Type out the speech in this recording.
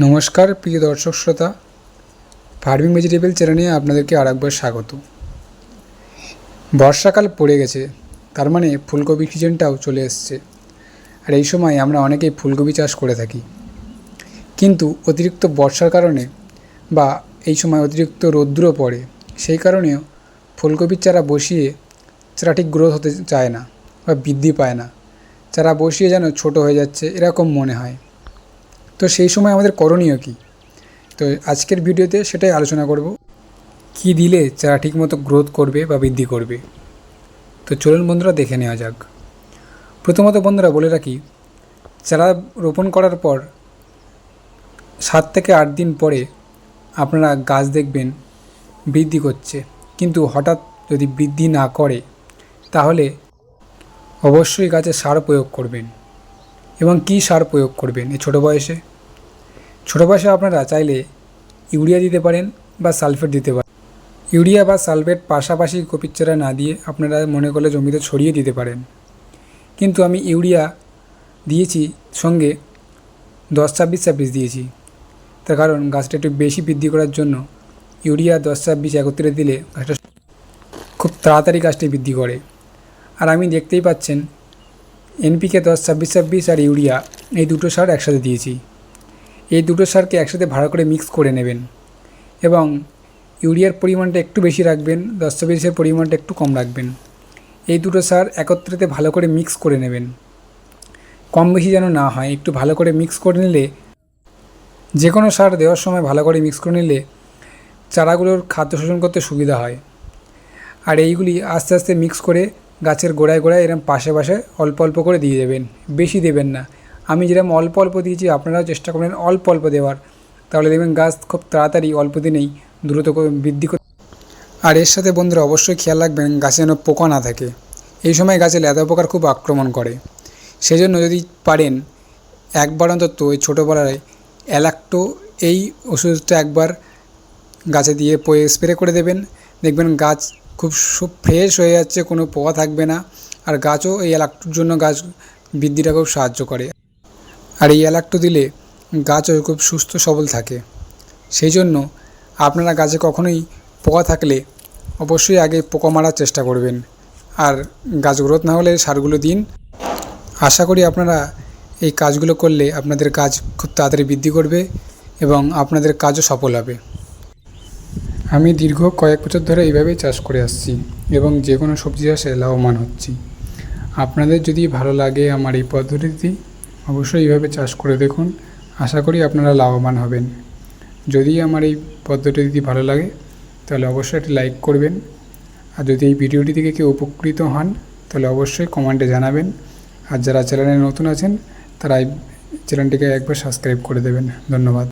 নমস্কার, প্রিয় দর্শক শ্রোতা। ফার্মিং ভেজিটেবল চ্যানেলে আপনাদেরকে আরেকবার স্বাগত। বর্ষাকাল পড়ে গেছে, তার মানে ফুলকপি সিজনটাও চলে এসছে। আর এই সময় আমরা অনেকেই ফুলকপি চাষ করে থাকি। কিন্তু অতিরিক্ত বর্ষার কারণে বা এই সময় অতিরিক্ত রৌদ্র পড়ে, সেই কারণেও ফুলকপির চারা বসিয়ে চারা ঠিক গ্রোথ হতে চায় না বা বৃদ্ধি পায় না। চারা বসিয়ে যেন ছোট হয়ে যাচ্ছে, এরকম মনে হয়। তো সেই সময় আমাদের করণীয় কী? তো আজকের ভিডিওতে সেটাই আলোচনা করব। কি দিলে চারা ঠিকমতো গ্রোথ করবে বা বৃদ্ধি করবে? তো চলুন বন্ধুরা দেখে নেওয়া যাক। প্রথমত বন্ধুরা বলে রাখি, চারা রোপণ করার পর সাত থেকে আট দিন পরে আপনারা গাছ দেখবেন বৃদ্ধি করছে। কিন্তু হঠাৎ যদি বৃদ্ধি না করে, তাহলে অবশ্যই গাছে সার প্রয়োগ করবেন। এবং কী সার প্রয়োগ করবেন এই ছোটো বয়সে? ছোটো বয়সে আপনারা চাইলে ইউরিয়া দিতে পারেন বা সালফেট দিতে পারেন। ইউরিয়া বা সালফেট পাশাপাশি কপির চারা না দিয়ে আপনারা মনে করলে জমিতে ছড়িয়ে দিতে পারেন। কিন্তু আমি ইউরিয়া দিয়েছি সঙ্গে দশ ছাব্বিশ ছাব্বিশ দিয়েছি। তার কারণ গাছটা একটু বেশি বৃদ্ধি করার জন্য ইউরিয়া দশ ছাব্বিশ একত্রে দিলে গাছটা খুব তাড়াতাড়ি গাছটি বৃদ্ধি করে। আর আমি দেখতেই পাচ্ছেন এনপিকে দশ, ছাব্বিশ ছাব্বিশ আর ইউরিয়া, এই দুটো সার একসাথে দিয়েছি। এই দুটো সারকে একসাথে ভালো করে মিক্স করে নেবেন এবং ইউরিয়ার পরিমাণটা একটু বেশি রাখবেন, দশ ছাব্বিশের পরিমাণটা একটু কম রাখবেন। এই দুটো সার একত্রিতে ভালো করে মিক্স করে নেবেন। কম বেশি যেন না হয়, একটু ভালো করে মিক্স করে নিলে যে কোনো সার দেওয়ার সময় ভালো করে মিক্স করে নিলে চারাগুলোর খাদ্য শোষণ করতে সুবিধা হয়। আর এইগুলি আস্তে আস্তে মিক্স করে গাছের গোড়ায় গোড়ায় এরকম পাশে পাশে অল্প অল্প করে দিয়ে দেবেন, বেশি দেবেন না। আমি যেরকম অল্প অল্প দিয়েছি, আপনারাও চেষ্টা করবেন অল্প অল্প দেওয়ার। তাহলে দেখবেন গাছ খুব তাড়াতাড়ি অল্প দিনেই দ্রুত বৃদ্ধি করে আর এর সাথে বন্ধুরা অবশ্যই খেয়াল রাখবেন গাছে যেন পোকা না থাকে। এই সময় গাছে লেদা পোকার খুব আক্রমণ করে। সেজন্য যদি পারেন, একবার অন্তত ওই ছোটোবেলায় অ্যালাক্টো এই ওষুধটা একবার গাছে দিয়ে স্প্রে করে দেবেন। দেখবেন গাছ খুব ফ্রেশ হয়ে যাচ্ছে, কোনো পোকা থাকবে না। আর গাছও এই অ্যালাক্টোর জন্য গাছ বৃদ্ধিটা খুব সাহায্য করে। আর এই অ্যালাক্টো দিলে গাছও খুব সুস্থ, সবল থাকে। সেই জন্য আপনারা গাছে কখনোই পোকা থাকলে অবশ্যই আগে পোকা মারার চেষ্টা করবেন। আর গাছ গ্রোথ না হলে সারগুলো দিন। আশা করি আপনারা এই কাজগুলো করলে আপনাদের গাছ খুব তাড়াতাড়ি বৃদ্ধি করবে এবং আপনাদের কাজও সফল হবে। আমি দীর্ঘ কয়েক বছর ধরে এইভাবেই চাষ করে আসছি এবং যে কোনো সবজি চাষে লাভবান হচ্ছি। আপনাদের যদি ভালো লাগে আমার এই পদ্ধতিটি, অবশ্যই এইভাবে চাষ করে দেখুন। আশা করি আপনারা লাভবান হবেন। যদি আমার এই পদ্ধতিটি ভালো লাগে, তাহলে অবশ্যই একটি লাইক করবেন। আর যদি এই ভিডিওটি থেকে কেউ উপকৃত হন, তাহলে অবশ্যই কমেন্টে জানাবেন। আর যারা চ্যানেলে নতুন আছেন, তারা এই চ্যানেলটিকে একবার সাবস্ক্রাইব করে দেবেন। ধন্যবাদ।